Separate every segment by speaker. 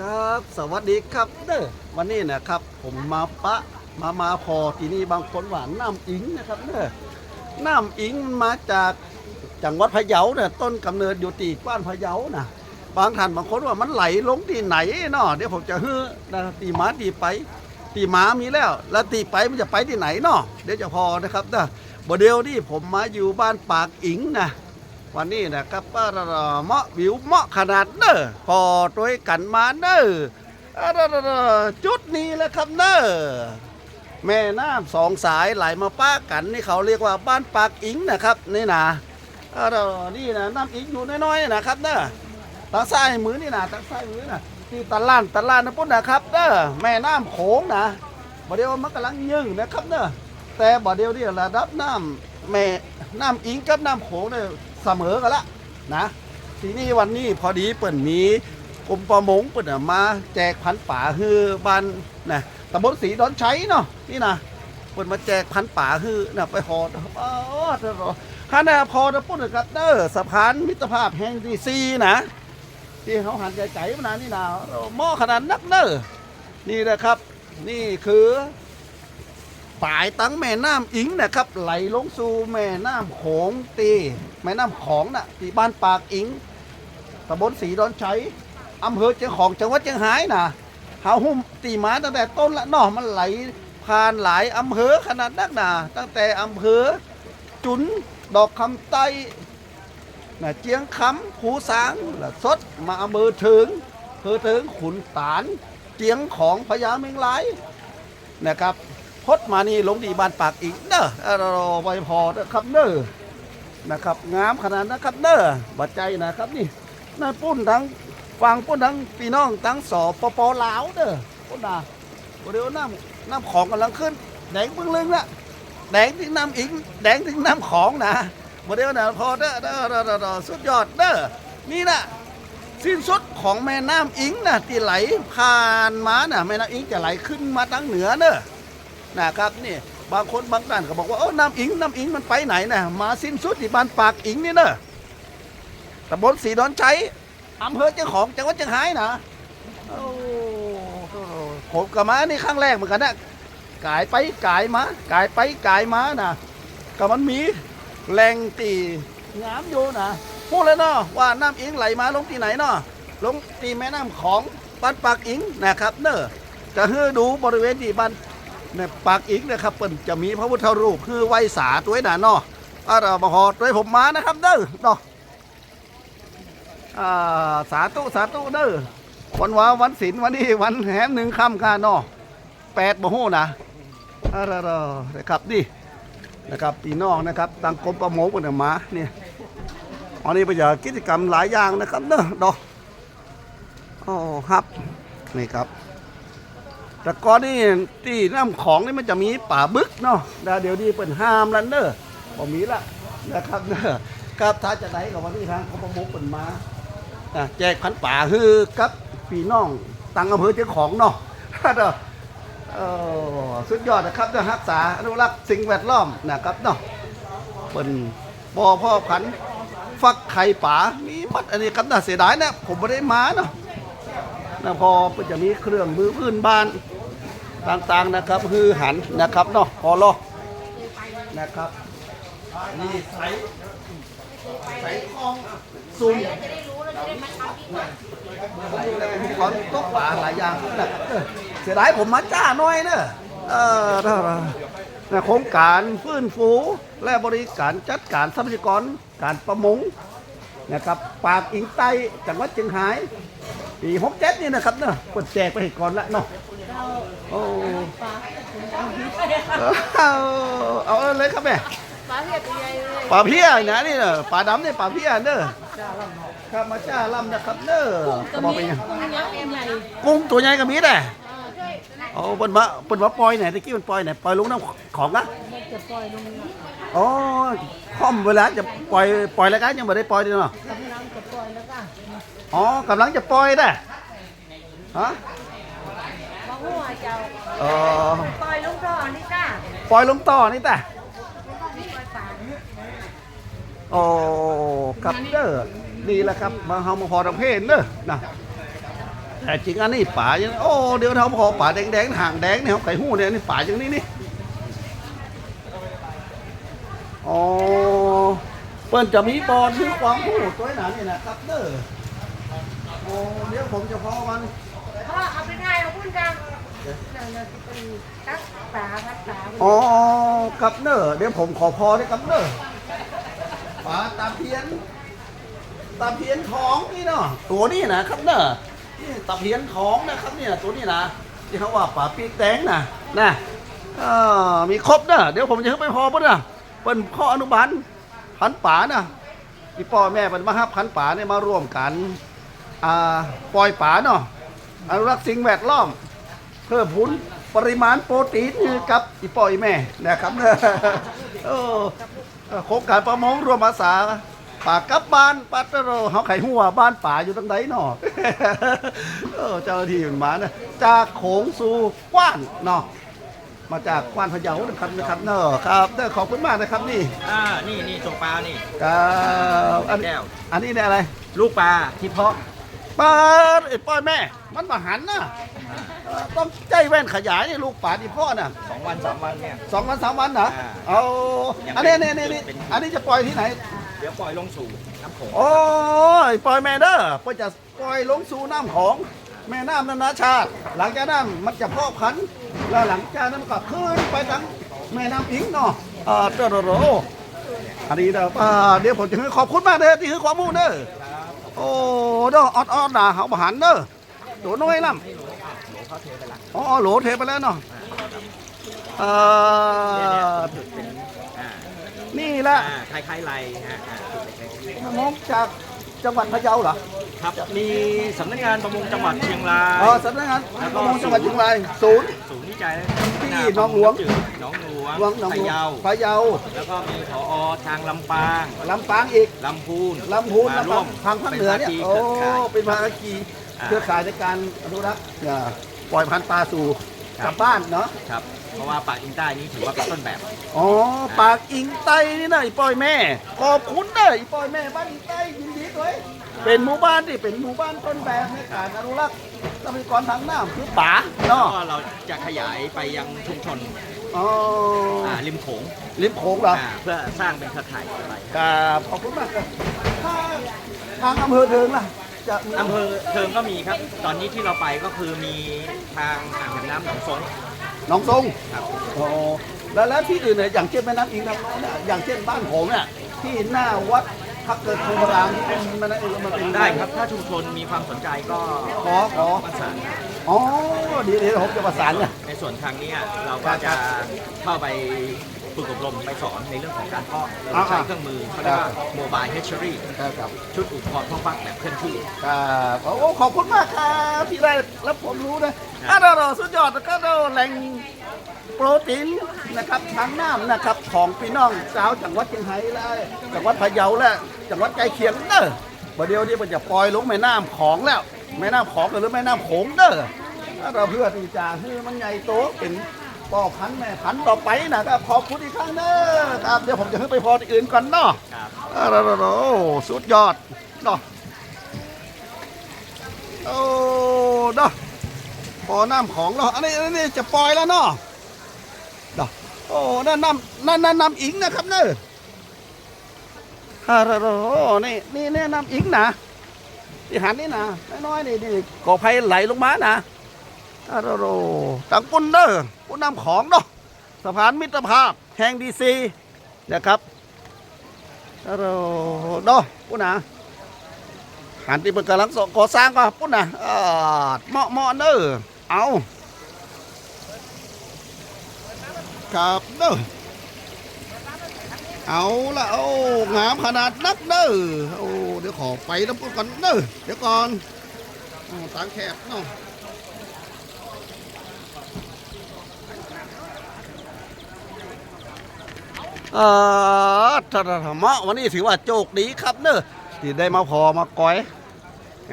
Speaker 1: ครับ สวัสดีครับเด้อวันนี้นะครับ ผมมาปะมามาพอที่นี่บางคนว่าน้ำอิงนะครับเด้อน้ำอิงมาจากจังหวัดพะเยาเนี่ยต้นกำเนิดอยู่ตีบ้านพะเยานะบางท่านบางคนว่ามันไหลลงที่ไหนเนาะเดี๋ยวผมจะฮื้อนะตีหมาตีไป ตีหมามีแล้ว แล้วตีไปมันจะไปที่ไหนเนาะเดี๋ยวจะพอนะครับเด้อบ่เดียวนี่ผมมาอยู่บ้านปากอิงนะ วันนี้นะครับป้าเหมาะวิวเหมาะขนาดเนอพอตัวกันมาเนอะระระระจุดนี้แหละครับเนอแม่น้ำสองสายไหลมาป้ากันนี่เขาเรียกว่าบ้านปากอิงนะครับนี่นะอะระระนี่นะน้ำอิงอยู่น้อยๆนะครับเนอทาซ้ายมือนี่นะทาซ้ายมือนะที่ตะล่านตะล่านนะพุ่นนะครับเนอแม่น้ำโขงนะบ่เดียวมันกำลังยึงนะครับเนอแต่บ่เดียวนี่ระดับน้ำแม่น้ำอิงกับน้ำโขงเนี่ย เสมอกันละนะทีนี้วันนี้พอดีเปิ่นมีกรมประมงเปิ่นน่ะมาแจกพันป่าฮือบ้านนะตำบลสีดอนชัยเนาะนี่นะเปิ่นมาแจกพันป่าฮือนะไปหอดอ๋อฮานาพอจะพูดกับเด้อสะพานมิตรภาพแห่งที่ซีนะที่เขาหันใจใจมานานนี่นะหม้อขนาดนักเด้อนี่นะครับ นี่คือ ปลายตั้งแม่น้ำอิงนะครับ ไหลลงสู่แม่น้ำโขงตีแม่น้ำของน่ะที่บ้านปากอิงตำบลสีดอนชัยอำเภอเชียงของจังหวัดเชียงรายนะหาหุ้มตีมาตั้งแต่ต้นละนาะมันไหลผ่านหลายอำเภอขนาดนักหนาตั้งแต่อำเภอจุนดอกคำไต้นะเจียงคำผูสางละสดมาอำเภอถึงอำเภอถึงขุนตานเจียงของพญาเมงลายนะครับ พดมานี่ลงดีบานปากอีกเด้อรอไว้พอเด้อครับเด้อนะครับงามขนาดนะครับเด้อบัดใจนะครับนี่นั่นปุ้นทั้งฟังปุ้นทั้งพี่น้องทั้งสปปลาวเด้อปุ้นนะเดี๋ยวน้ำน้ำของกำลังขึ้นแดงปึ้งลึงละแดงถึงน้ำอิงแดงถึงน้ำของนะเดี๋ยวนะพอเด้อเด้อเด้อเด้อเด้อสุดยอดเด้อนี่นะสิ้นสุดของแม่น้ำอิงนะที่ไหลผ่านมาน่ะแม่น้ำอิงจะไหลขึ้นมาทางเหนือเด้อ นะครับนี่บางคนบางท่านก็บอกว่าเออน้ำอิงน้ำอิงมันไปไหนนะมาสิ้นสุดที่บ้านปากอิงนี่เนอะตำบลสีดอนชัยอำเภอเจ้าของจังหวัดเชียงรายนะโอ้โหผมกับมานี่ครั้งแรกเหมือนกันนะกายไปกายมากายไปกายมานะก็มันมีแรงตีงามอยู่นะพูดเลยเนาะว่าน้ำอิงไหลมาลงที่ไหนเนาะลงที่แม่น้ำของบ้านปากอิงนะครับ เนอะจะให้ดูบริเวณที่บ้าน ในปากอิงนะครับเปิ่นจะมีพระพุทธรูปคือไวสาตัวหนาเนาะอาราบหอด้วยผมมานะครับเด้อเนาะอ่าสาธุสาธุเด้อวันวาวันศิลวันนี้วันแหมหนึ่งค่ำค่ะเนาะแปดบ่ฮู้นะอารารานะครับดินะครับพี่น้องนะครับตังกรมประมงเปิ่นามาเนี่ยอันนี้ประโยชน์กิจกรรมหลายอย่างนะครับเด้อเนาะอ๋อครับนี่ครับ แต่ก่อนนี่ที่น้ำของนี่มันจะมีป่าบึกเนาะแล้วเดี๋ยวนี้เป็นห้ามแล้วเนอะบ่มีละนะครับเนอะครับถ้าจะไหนกับวันนี้ทางกรมประมงเป็นมาแจกพันป่าคือกับพี่น้องตังอำเภอเจ้าของเนาะเด้อเออสุดยอดนะครับเด้อรักษาอนุรักษ์สิ่งแวดล้อมนะครับเนาะเป็นบ่อพ่อพันฟักไข่ป่ามีมัดอันนี้ครับน่าเสียดายนะผมไม่ได้มาเนาะนะพอจะมีเครื่องมือพื้นบ้าน ต่างๆนะครับคือหันนะครับเนาะพอรอนะครับนี่ใส่ใส่คลองซุ่มขอนตกป่าหลายอย่างนะเออเสียดายผมมาจ้าน่อยเนอะเออเด้อนะโครงการฟื้นฟู และบริการจัดการทรัพยากรการประมงนะครับ ปากอิงไตจังหวัดเชียงราย ปีหกเจ็ดนี่นะครับเนาะกดแจกไปให้ก่อนละเนาะโอ้เอาเอาเลยครับแม่
Speaker 2: ปลาเห็ดใหญ่เลย
Speaker 1: ปลาเพี้ยนะนี่เนอะปลาดำนี่ปลาเพี้ยเนอะครับมาจ้าลำนะครับเนอะบอกไปยัง
Speaker 2: กุ้งยักษ์ใหญ่
Speaker 1: กุ้งตัวใหญ่ก็มีแต่เอาเปิ่นมาเปิ่นมาปล่อยไหนตะกี้มันปล่อยไหนปล่อยลงน้ำของนะ
Speaker 2: จะปล่อยลง
Speaker 1: อ๋อค่อมเวลาจะปล่อยปล่อยแล้วกันยังไม่ได้ปล่อยดีเนาะ
Speaker 2: กำลังจะปล่อยแล้วก็
Speaker 1: อ๋อกำลังจะปล่อยได้ฮะ
Speaker 2: มาหัวเจ้า
Speaker 1: เออ
Speaker 2: ปล่อยลงท่อนี่จ้า
Speaker 1: ปล่อยลงต่อนี่แต่
Speaker 2: ปล่อยปลา
Speaker 1: โอ้ครับเด้อนี่แหละครับ มาเฮามาพอทางเพศเด้อนะแต่จริงอันนี้ป่าอย่างนี้โอ้เดี๋ยวเขาพอป่าแดงๆห่างแดงเนี่ยเขาไก่หู้เนี่ยนี่ป่าอย่างนี้นี่อ๋อเปิ้นจะมีบอลที่ความหู้ตัวหนานี่นะครับเด้อโอ้ เดี๋ยวผมจะพอมัน
Speaker 2: พ่อเอาไปได้เอาพุ่นจังเดี๋ยวเราจะเป็นทักษาทักษา
Speaker 1: อ๋อกับเนอร์เดี๋ยวผมขอพอได้กับเนอร์ปลาตาเพียน ตาเพียนทองนี่เนาะตัวนี้นะครับเนอร์นี่ตาเพียนทองนะครับเนี่ยตัวนี้นะที่เขาว่าปลาปีกแดงนะนะอ่ามีครบเนอะเดี๋ยวผมจะขึ้นไปพอปุ๊นะเป็นข้ออนุบาลพันป่านะที่พ่อแม่เป็นมาฮับพันป่าเนี่ยมาร่วมกัน อ่าปล่อยป่าเนาะอนุรักษ์สิ่งแวดล้อม เพิ่มพูนปริมาณโปรตีนให้กับอีปอยแม่นะครับเออโครงการประมงรวมภาษาป่ากลับบ้านปัตตโรเฮาไข่หัวบ้านป่าอยู่ตรงไหนเนาะเออเจ้าหน้าที่มันมานะจากโขงสู่กว้านเนาะมาจากกว้านพะเยานะครับนะครับเนาะครับเด้อขอบคุณมากนะครับนี่
Speaker 3: อ่านี่นี่ตัวปลานี่
Speaker 1: ครับอัน
Speaker 3: แก้ว
Speaker 1: อันนี้เนี่ยอะไร
Speaker 3: ลูกปลาที่เพาะ
Speaker 1: ปลาไอ้ป้อยแม่ มันมาหันนะเออต้องใจแว่นขยายนี่ลูกป่าที่พ่อน่ะ
Speaker 3: สองวันสามวันเนี่ย
Speaker 1: สองวันสามวันเหรอ
Speaker 3: อ่า
Speaker 1: เอา
Speaker 3: ยัง
Speaker 1: อันนี้
Speaker 3: เป็
Speaker 1: นี่
Speaker 3: น
Speaker 1: นี่นี่
Speaker 3: เป็น
Speaker 1: อันนี้จะปล่อยที่ไหน
Speaker 3: เดี๋ยวปล่อยลงสู่น้ำโขง
Speaker 1: โอ้ยปล่อยแม่เด้อเพื่อจะปล่อยลงสู่น้ำของ แม่น้ำนานาชาติ หลังจากนั้นมันจะพอกพันธุ์แล้วหลังจากนั้นมันก็ขึ้นไปทางแม่น้ำอิงเนาะอ่าเจ้าโรโรอันนี้เด้ออ่าเดี๋ยวผมจะให้ขอบคุณมากเด้อที่ให้ความรู้เด้อ โอ้เด้อออดออดนะเขาบหันเด้อตัวน้อยล่ำอ๋อโหลเทไปแล้วเนาะอ่า
Speaker 3: เนี่ยเนี่ยจุดเป็นอ่า
Speaker 1: นี่แหละ
Speaker 3: อ่าคล้ายๆไรฮะอ่าจุดเล็ก
Speaker 1: น้องจากจังหวัดพะเยาเหรอ
Speaker 3: ๆครับมีสำนักงานประมงจังหวัดเชียงราย
Speaker 1: อ๋อสำนักงานประมงจังหวัดเชียงรายศูนย์
Speaker 3: ศูนย์ วิจัยและ
Speaker 1: ที่
Speaker 3: พัฒา
Speaker 1: หนองหลวง
Speaker 3: จืดหนองหลวง
Speaker 1: หลวงหนอง
Speaker 3: พะ
Speaker 1: บัว
Speaker 3: เยา
Speaker 1: พะเยา
Speaker 3: แล้วก็มีผอทางลำปาง
Speaker 1: ลำปางอีก
Speaker 3: ลำพูน
Speaker 1: ลำพูน
Speaker 3: มา
Speaker 1: ลำ
Speaker 3: ร่
Speaker 1: ปาวง
Speaker 3: ม
Speaker 1: ทางภาคเหนือเนี่ย
Speaker 3: ป็
Speaker 1: โอ้
Speaker 3: ภาคีเครือข่าย
Speaker 1: เป็นภาคี
Speaker 3: อ่า
Speaker 1: เครือข่ายในการอนุรักษ์อ่าปล่อยพันธุ์ปลาสู่
Speaker 3: ครับ
Speaker 1: กลับบ้านเนาะ
Speaker 3: ครับ เพราะว่าปากอินใต้นี้ถือว่าเป็นต้นแบบ
Speaker 1: อ๋อปากอิงไตนี่นะอีปอยแม่ขอบคุณเด้ออีปอยแม่บ้านอิงไตยินดีด้วย เป็นหมู่บ้านที่เป็นหมู่บ้านต้นแบบในการอนุรักษ์ทรัพยากรทางน้ำคือป่า
Speaker 3: แล้ว
Speaker 1: เนาะ
Speaker 3: ก็เราจะขยายไปยังชุมชน
Speaker 1: อ๋อ
Speaker 3: อ่าริมโขง
Speaker 1: ริมโขงเหรอ
Speaker 3: อ่าเพื่อสร้างเป็นเครือข่ายต่อไป
Speaker 1: ครับขอบคุณมากครับถ้าทางอำเภอเทิงล่ะจะมี
Speaker 3: อำเภอเทิงก็มีครับ ตอนนี้ที่เราไปก็คือมีทางอ่างเก็บน้ำหนองซง
Speaker 1: หนองทรง
Speaker 3: ครับ
Speaker 1: โอ้แล้วแล้วที่อื่นเนี่ยอย่างเช่นแม่น้ำอิงน้ำน้อยเนี่ยอย่างเช่นบ้านผมเนี่ยที่หน้าวัด พักเกิดโคมรามที่เป็นแม่น้ำอิงมันเป็น
Speaker 3: ได้ครับ ถ้าชุมชนมีความสนใจก็
Speaker 1: ขอขอ
Speaker 3: ประสาน
Speaker 1: อ๋อเดี๋ยวเดี๋ยวผมจะประสานเนี่ย
Speaker 3: ในส่วนทางเนี้ยเราก็จะเข้าไป ฝึกอบรมไปสอนในเรื่องของการเพาะโดยใช้เครื่องมือเขาเรียกว่าโมบายเฮชเชอรี่
Speaker 1: ครับ
Speaker 3: ชุดอุปกรณ์พ่อฟักแบบเคลื่อนที่
Speaker 1: ครับโอ้ขอบคุณมากครับที่ได้รับผมรู้นะอะเราเราสุดยอดแล้วก็เราแหล่งโปรตีนนะครับทางน้ำนะครับของพี่น้องชาวจังหวัดเชียงรายและจังหวัดพะเยาและจังหวัดใกล้เคียงเด้อประเดี๋ยวนี้มันจะปล่อยลงแม่น้ำของแล้วแม่น้ำของหรือแม่น้ำโขงเด้อถ้าเราเพื่อที่จะให้มันใหญ่โตเป็น ป่อพันธุ์แม่พันธุ์ต่อไปนะครับขอบคุณอีกครั้งเด้อครับเดี๋ยวผมจะขึ้นไปพอที่อื่นก่อนเนาะ
Speaker 3: ครับ
Speaker 1: อ่าโอ้โหสุดยอดเนาะโอ้เนาะพอน้ำของเนาะอันนี้อันนี้จะปล่อยแล้วเนาะเนาะโอ้นั่นน้ำนั่นนั่นน้ำอิงนะครับเนอะฮ่าโอ้โหนี่นี่นี่น้ำอิงนะที่หันนี่นะน้อยๆนี่นี่ก่อไฟไหลลงมานะ ฮ่าโอ้โหตังปุ่นเด้อปุ่นนำของเนาะสะพานมิตรภาพแห่งดีซีนะครับฮัลโหลดอปุ่นนะหันที่เปิดกำลังก่อสร้างก็ปุ่นนะอ่าเหมาะเหมาะเด้อเอาครับเด้อเอาละโอ้งามขนาดนักเด้อโอ้เดี๋ยวขอไปน้ำก่อนเด้อเดี๋ยวก่อนโอ้ทางแคบเนาะ ออธรรมะวันนี้ถือว่าโชคดีครับเนอะที่ได้มาพอมาก้อย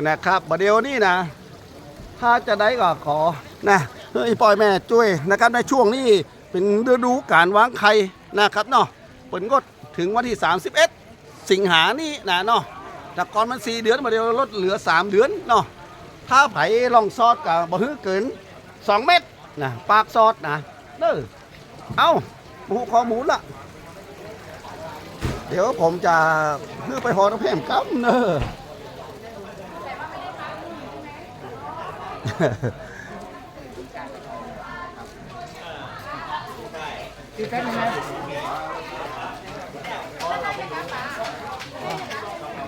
Speaker 1: นะครับประเดี๋ยวนี้นะ ถ้าจะได้ก็ขอนะเฮ้ยปล่อยแม่ช่วยนะครับในช่วงนี้เป็นฤดูการวางไข่นะครับเนาะผลก็ถึงวันที่ 31 สิงหานี่นะเนาะแต่ก่อนมัน 4 เดือนมาเดียวลดเหลือ 3 เดือนเนาะถ้าไผลองซอดกับบ่ฮื้อเกิน 2 เม็ดนะปากซอดนะเด้อเอาหมูคอหมูละ เดี๋ยวผมจะฮื้อไปหอน้ำแพมกับเนอะ
Speaker 2: ติดแป๊บนึงนะ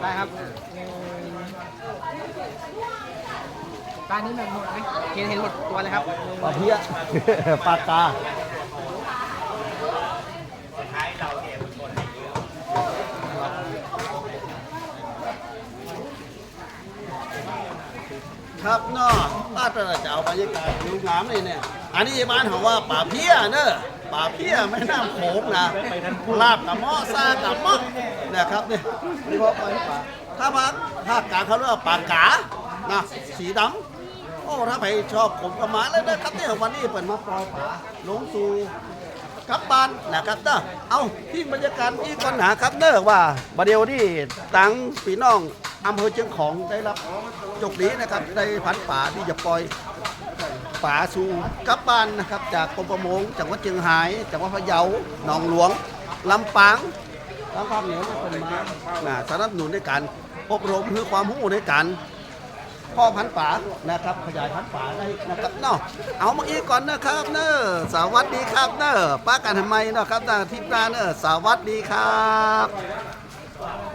Speaker 3: ได้ครับ
Speaker 2: ปลานี้มันหมดไหม
Speaker 3: เห็นเห็นหมดตัวเลยครับ
Speaker 1: ปลาเพี้ยปลากา ครับเนาะป้าตระจะเอาบรรยากาศดูงามเลยเนี่ย อันนี้บ้านเขาว่าป่าเพี้ยเนอะป่าเพี้ยแม่น้ำโขงนะลาบกับหม้อซากับหม้อนี่ครับเนี่ยนี่พราะไปป่าถ้าภาคภาคกลางเขาเรียกว่าป่ากานะสีดำโอ้ถ้าใครชอบผมก็มาเลยนะครับเนี่ยวันนี้เปิดมาปล่อยป่าลงสู่กับบ้านนะครับเด้อเอาที่บรรยากาศที่ก่อนหนาครับเด้อว่าบดเดียวนี่ตังพี่น้อง อำเภอเชียงของได้รับจกนี้นะครับได้พันป่าที่จะปล่อยป่าสู่กับบ้านนะครับ จากกรมประมงจังหวัดเชียงรายจังหวัดพะเยาหนองหลวงลำปางทางภาคเหนือก็เป็นมานะสนับสนุนในการอบรมเพื่อความรู้ในการพ่อพันป่านะครับขยายพันป่าได้นะครับเนาะเอามาอีกก่อนนะครับเนอะสวัสดีครับเนอะป้ากันทำไมเนาะครับทาทีมงานเนอะสวัสดีครับ